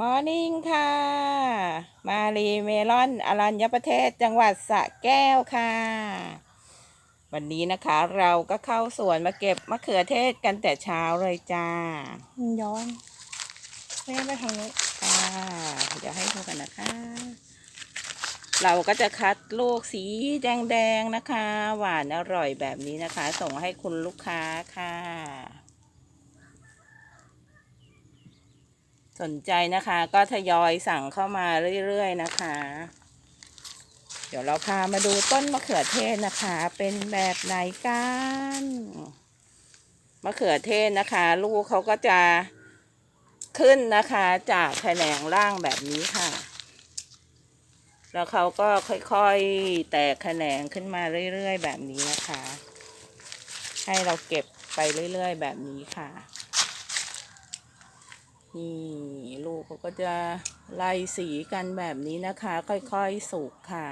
มอร์นิ่งค่ะ มารีเมลอนอรัญญประเทศจังหวัดสระแก้วค่ะ วันนี้นะคะเราก็เข้าสวนมาเก็บมะเขือเทศกันแต่เช้าเลยจ้า ย้อนไม่ได้ไปทางนี้ค่ะเดี๋ยวให้ดูกันนะคะ เราก็จะคัดลูกสีแดงๆนะคะ หวานอร่อยแบบนี้นะคะ ส่งให้คุณลูกค้าค่ะ สนใจนะคะก็ทยอยสั่งเข้ามาเรื่อยๆนะคะ เดี๋ยวเราพามาดูต้นมะเขือเทศนะคะ เป็นแบบไหนกันมะเขือเทศนะคะ ลูกเขาก็จะขึ้นนะคะจากแขนงล่างแบบนี้ค่ะ แล้วเขาก็ค่อยๆแตกแขนงขึ้นมาเรื่อยๆแบบนี้นะคะ ให้เราเก็บไปเรื่อยๆแบบนี้ค่ะ นี่ลูกเขาก็จะไล่สีกันแบบนี้นะคะ ค่อยๆสุกค่ะ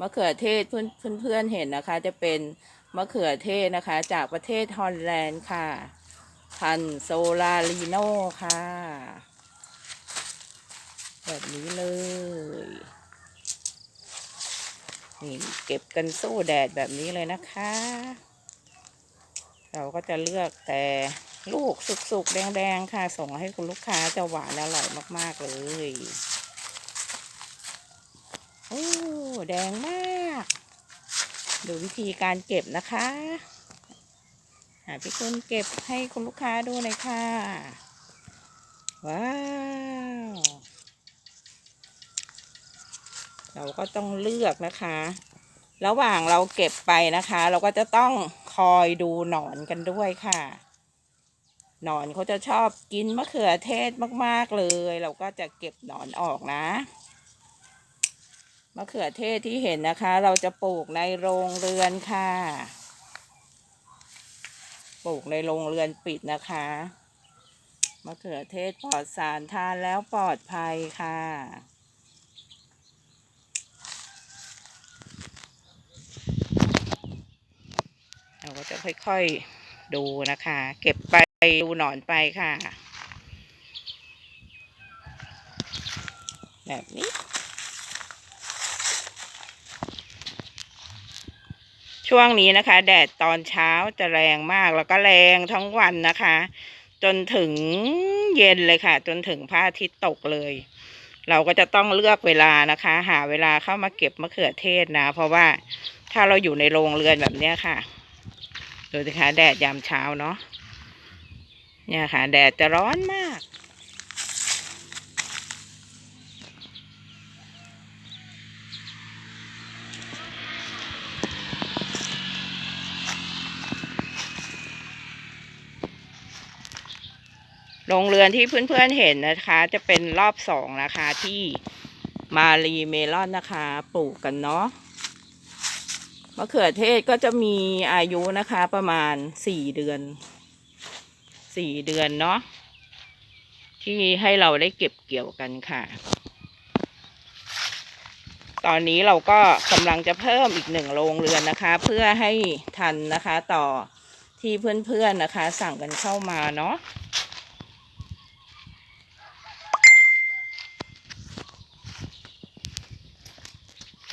มะเขือเทศเพื่อนๆเห็นนะคะ จะเป็นมะเขือเทศนะคะ จากประเทศฮอลแลนด์ค่ะพันโซลาลีโนค่ะ แบบนี้เลย นี่เก็บกันสู้แดดแบบนี้เลยนะคะ เราก็จะเลือกแต่ ลูกสุกๆ แดงๆ ค่ะ ส่งให้คุณลูกค้าจะหวานอร่อยมากๆเลยโอ้แดงมาก ดูวิธีการเก็บนะคะหาพี่คุณเก็บให้คุณลูกค้าดูหน่อยค่ะ ว้าว เราก็ต้องเลือกนะคะ ระหว่างเราเก็บไปนะคะ เราก็จะต้องคอยดูหนอนกันด้วยค่ะ หนอนเขาจะชอบกินมะเขือเทศมาก ๆ เลย เราก็จะเก็บหนอนออกนะมะเขือเทศที่เห็นนะคะ เราจะปลูกในโรงเรือนค่ะ ปลูกในโรงเรือนปิดนะคะมะเขือเทศปลอดสารทานแล้วปลอดภัยค่ะ เราก็จะค่อยๆดูนะคะ เก็บไป ดูหนอนไปค่ะ แบบนี้ ช่วงนี้นะคะ แดดตอนเช้าจะแรงมากแล้วก็แรงทั้งวันนะคะ จนถึงเย็นเลยค่ะ จนถึงพระอาทิตย์ตกเลย เราก็จะต้องเลือกเวลานะคะ หาเวลาเข้ามาเก็บมะเขือเทศนะ เพราะว่าถ้าเราอยู่ในโรงเรือนแบบนี้ค่ะดูสิคะแดดยามเช้าเนาะ เนี่ยค่ะ แดดจะร้อนมาก โรงเรือนที่เพื่อนๆเห็นนะคะ จะเป็นรอบสองนะคะที่มารีเมลอนนะคะ ปลูกกันเนาะมะเขือเทศก็จะมีอายุนะคะประมาณสี่เดือน สี่เดือนเนาะที่ให้เราได้เก็บเกี่ยวกันค่ะ ตอนนี้เราก็กำลังจะเพิ่มอีกหนึ่งโรงเรือนนะคะ เพื่อให้ทันนะคะต่อที่เพื่อนๆนะคะ สั่งกันเข้ามาเนาะ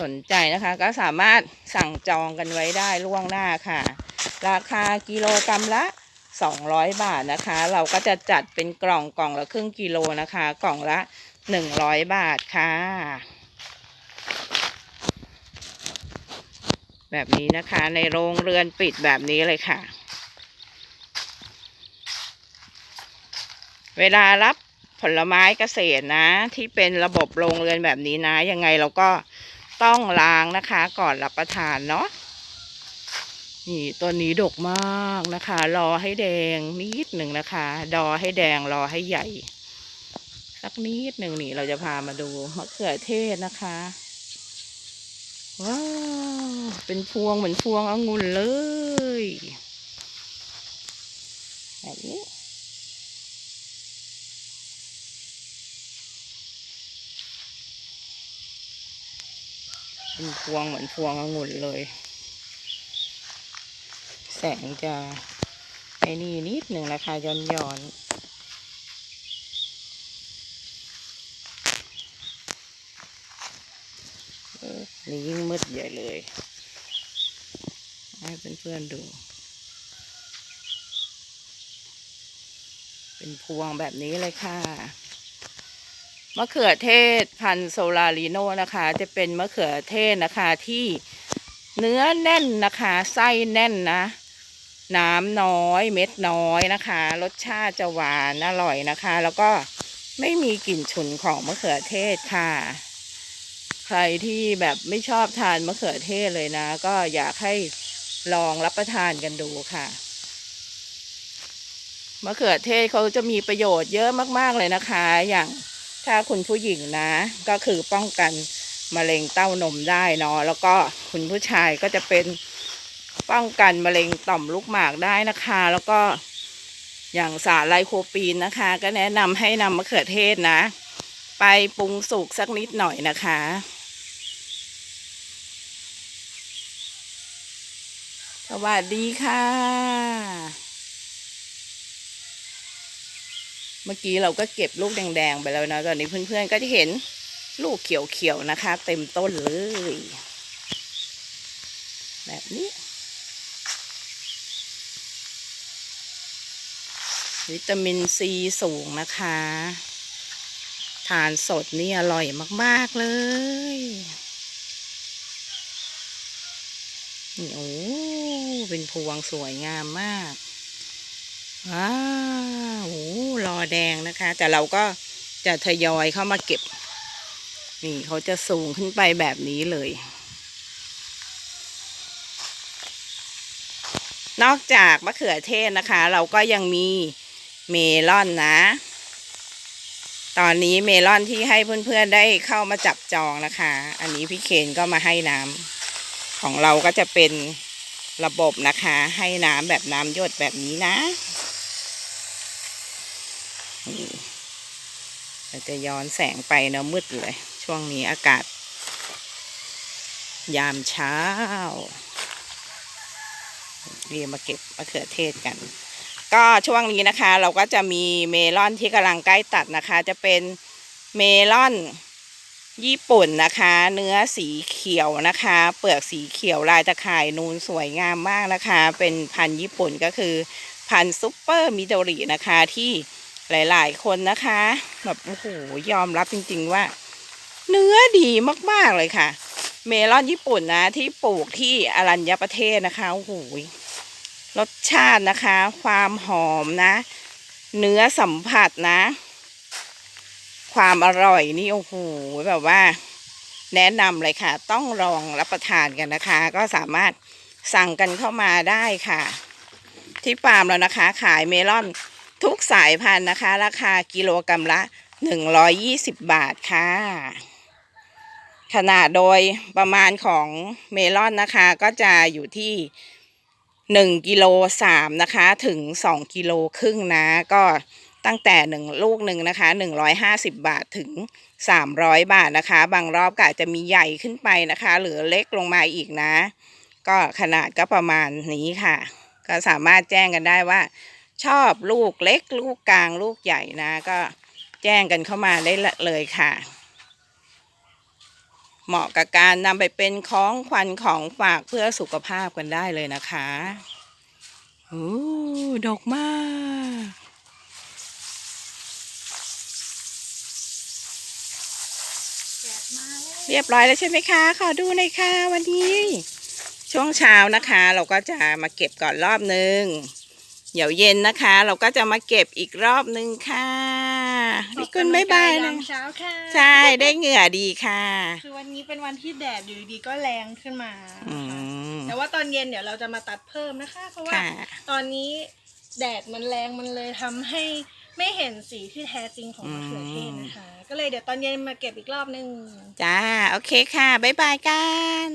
สนใจนะคะก็สามารถสั่งจองกันไว้ได้ล่วงหน้าค่ะ ราคากิโลกรรัมละ 200 บาทนะคะ เราก็จะจัดเป็นกล่องกล่องละครึ่งกิโลนะคะ กล่องละ 100 บาทค่ะ แบบนี้นะคะในโรงเรือนปิดแบบนี้เลยค่ะ เวลารับผลไม้เกษตรนะ ที่เป็นระบบโรงเรือนแบบนี้นะ ยังไงเราก็ต้องล้างนะคะ ก่อนรับประทานเนาะ นี่ตัวนี้ดกมากนะคะ รอให้แดงนิดหนึ่งนะคะ ดอให้แดงรอให้ใหญ่ สักนิดหนึ่งนี่เราจะพามาดูมะเขือเทศนะคะ ว้าว เป็นพวงเหมือนพวงองุ่นเลยแบบนี้เป็นพวงเหมือนพวงองุ่นเลย แสงจะไอนี่นิดหนึ่งนะคะย้อนย้อนนี่ยิ่งมืดใหญ่เลย ให้เพื่อนๆดู เป็นพวงแบบนี้เลยค่ะมะเขือเทศพันโซลารีโนนะคะ จะเป็นมะเขือเทศนะคะที่เนื้อแน่นนะคะ ไส้แน่นนะ น้ำน้อยเม็ดน้อยนะคะ รสชาติจะหวานอร่อยนะคะ แล้วก็ไม่มีกลิ่นฉุนของมะเขือเทศค่ะ ใครที่แบบไม่ชอบทานมะเขือเทศเลยนะ ก็อยากให้ลองรับประทานกันดูค่ะมะเขือเทศเขาจะมีประโยชน์เยอะมากๆเลยนะคะ อย่างถ้าคุณผู้หญิงนะ ก็คือป้องกันมะเร็งเต้านมได้เนาะแล้วก็คุณผู้ชายก็จะเป็น ป้องกันมะเร็งต่อมลูกหมากได้นะคะ แล้วก็อย่างสารไลโคปีนนะคะ ก็แนะนำให้นำมะเขือเทศนะ ไปปรุงสุกสักนิดหน่อยนะคะสวัสดีค่ะ เมื่อกี้เราก็เก็บลูกแดง ๆ ไปแล้วนะ ตอนนี้เพื่อนๆ ก็จะเห็นลูกเขียว ๆ นะคะ เต็มต้นเลย แบบนี้ วิตามินซีสูงนะคะ ทานสดนี่อร่อยมาก ๆ เลยนี่โอ้เป็นพวงสวยงามมากว้าวโอ้รอแดงนะคะ แต่เราก็จะทยอยเข้ามาเก็บ นี่เขาจะสูงขึ้นไปแบบนี้เลย นอกจากมะเขือเทศนะคะ เราก็ยังมี เมลอนนะ ตอนนี้เมลอนที่ให้เพื่อนๆได้เข้ามาจับจองนะคะ อันนี้พี่เคนก็มาให้น้ำของเราก็จะเป็นระบบนะคะ ให้น้ำแบบน้ำหยดแบบนี้นะนี่เราจะย้อนแสงไปเนาะมืดเลย ช่วงนี้อากาศ ยามเช้าเรียมาเก็บมะเขือเทศกัน ก็ช่วงนี้นะคะ เราก็จะมีเมลอนที่กำลังใกล้ตัดนะคะ จะเป็นเมลอนญี่ปุ่นนะคะ เนื้อสีเขียวนะคะ เปลือกสีเขียวลายตะข่ายนูนสวยงามมากนะคะ เป็นพันธุ์ญี่ปุ่นก็คือพันธุ์ซุปเปอร์มิโดรินะคะที่หลาย ๆ คนนะคะแบบโอ้โหยอมรับจริง ๆ ว่า เนื้อดีมาก ๆ เลยค่ะ เมลอนญี่ปุ่นนะที่ปลูกที่อรัญญประเทศนะคะโอ้โห รสชาตินะคะ ความหอมนะ เนื้อสัมผัสนะ ความอร่อยนี่โอ้โหแบบว่า แนะนำเลยค่ะ ต้องลองรับประทานกันนะคะ ก็สามารถสั่งกันเข้ามาได้ค่ะ ที่ฟาร์มแล้วนะคะ ขายเมลอนทุกสายพันธุ์นะคะ ราคากิโลกรรัมละ 120 บาทค่ะ ขนาดโดยประมาณของเมลอนนะคะก็จะอยู่ที่ 1กิโลสามนะคะถึง 2กิโลครึ่งนะ ก็ตั้งแต่ 1 ลูกหนึ่งนะคะ 150 บาทถึง 300 บาทนะคะ บางรอบก็อาจจะมีใหญ่ขึ้นไปนะคะ หรือเล็กลงมาอีกนะ ก็ขนาดก็ประมาณนี้ค่ะ ก็สามารถแจ้งกันได้ว่า ชอบลูกเล็ก ลูกกลางลูกใหญ่นะ ก็แจ้งกันเข้ามาได้เลยค่ะ เหมาะกับการนำไปเป็นของขวัญของฝากเพื่อสุขภาพกันได้เลยนะคะโอ้ดอกมากเรียบร้อยแล้วใช่ไหมคะ ขอดูหน่อยค่ะวันนี้ ช่วงเช้านะคะ เราก็จะมาเก็บก่อนรอบนึง เดี๋ยวเย็นนะคะ เราก็จะมาเก็บอีกรอบนึงค่ะ พี่กุลบ๊ายบายออกกำนะลังกยมเช้าค่ะใช่ได้เหงื่อดีค่ะ คือวันนี้เป็นวันที่แดดอยู่ดีๆก็แรงขึ้นมาอืนะคะมแต่ว่าตอนเย็นเดี๋ยวเราจะมาตัดเพิ่มนะคะ เพราะว่าค่ะ ตอนนี้แดดมันแรงมันเลยทำให้ไม่เห็นสีที่แท้จริงของมะเขือเทศนะคะ ก็เลยเดี๋ยวตอนเย็นมาเก็บอีกรอบนึง จ้า โอเคค่ะ บ๊ายบายกัน